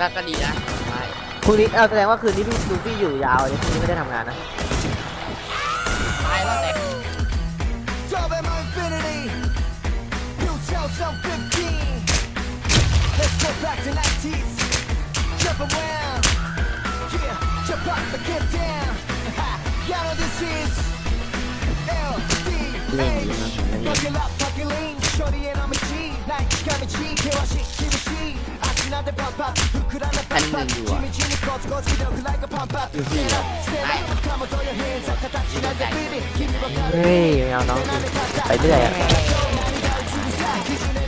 ก็ก็ดีนะใช่พรุ่งนี้เอาแสดงว่าคืนนี้พี่ลูฟี่อยู่ยาวเลยพรุ่งนี้ไม่ได้ทำงานนะ ตายแล้วแต่ Job at my infinity. You shall sell 15. Let's go back to 90s. Jump around. Yeah, jump up and get down. Ha, y'all know this is LDH. Buckle up, buckle in. Shorty and I'm a G. Like, I'm a G. Here I shit, here I shit. I cannot pop up. พันหนึ่งอยู่ดูสิไอ้เฮ้ยไม่เอาน้องไปเรื่ยอะ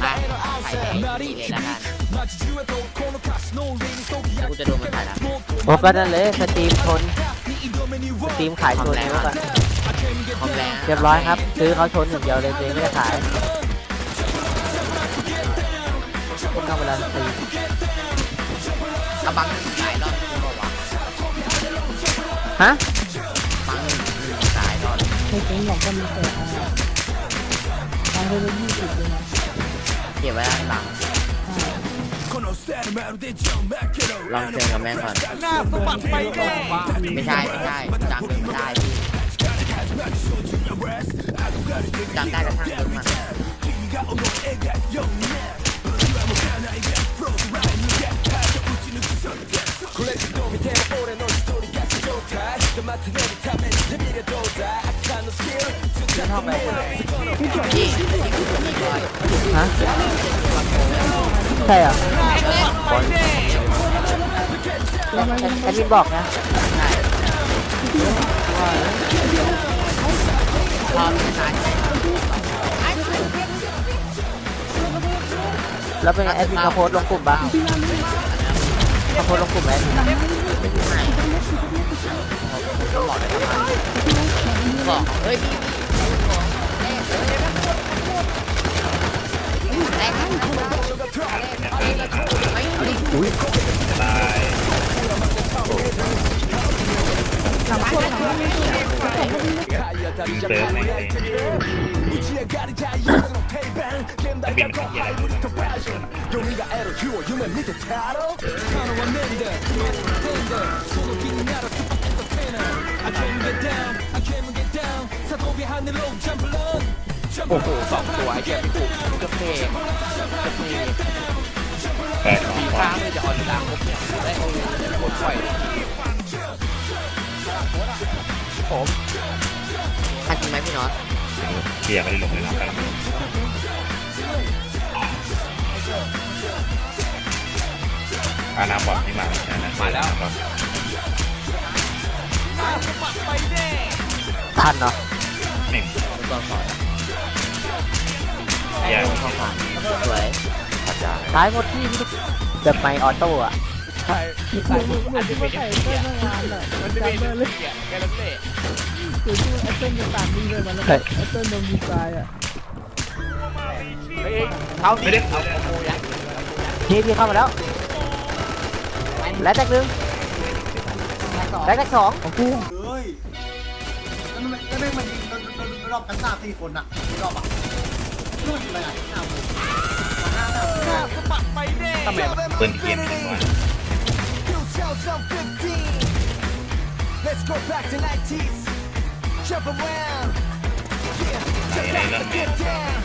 มาไปแดนี่เลยละกันจะโน่ายละโอ้ก็นั่นเลยสตรีมทนสตรีมขายตัวนี้ป่ะคอมแรงเรียบร้อยครับ ซื้อเขาชนหนึ่งเดียวเลยเองไม่ได้ขายพวกเข้าเวลาสตรีม กระบังหนึ่งสายรอดคุณบอกว่าฮะบังหนึ่งหนึ่งสายรอดในเกมบอกก็มีแต่อ่าทางเรือยี่สิบเลยนะเก็บไว้ด้านหลังอ่าลองเชิญกับแม่งก่อนหน้าสปัดไปแน่ไม่ใช่ไม่ใช่จำไม่ได้พี่จำได้กระทั่งเดิมอะ ฮะใช่เหรอแอดแอดมินบอกนะพร้อมสายแล้วเป็นไงแอดมินเขาโพสต์ลงกลุ่มปะเขาโพสต์ลงกลุ่มไหม ต้องบอกเลยครับบอกเฮ้ยพี่แรกไม่ดิเซิร์ฟในในแต่เป็นมันเหี้ยอะไร โอ้โหสองตัวไอ้เหี้ยพี่ปุ๊บกระเพกกระเพกแปดสองปีฟ้านเลยจะออนดางครบเนี่ยได้โอ้ยโคตรปล่อยผมทันจริงไหมพี่น็อตเกียร์ไม่ได้ลงเลยนะกำลังลงอาน้ำบอลที่มามาแล้ว ทันเนาะหนึ่งเป็นตัวสอนเกียร์ข้อความสวยพัดยาท้ายหมดที่พี่เดอะไมออโต้อะเหมือนเหมือนที่ว่าใส่เสื้อทำงานอะมันจำได้เลยคือที่แอปเปิลจะต่างดีเลยมันแล้วแอปเปิลโดนดีไซน์อะไม่ได้พี่พี่เข้ามาแล้วและแตกหนึ่งและแตกสองของกูเฮ้ย แล้วมันแล้วแม่งมันยิงรอบกันสามสี่คนอะรอบอะนู่นอะไรอะหน้าผมหน้าหน้าหน้าปืนเกียร์หนึ่งวัน You tell some 15. Let's go back to 90s. Jump around. Yeah, jump up and get down.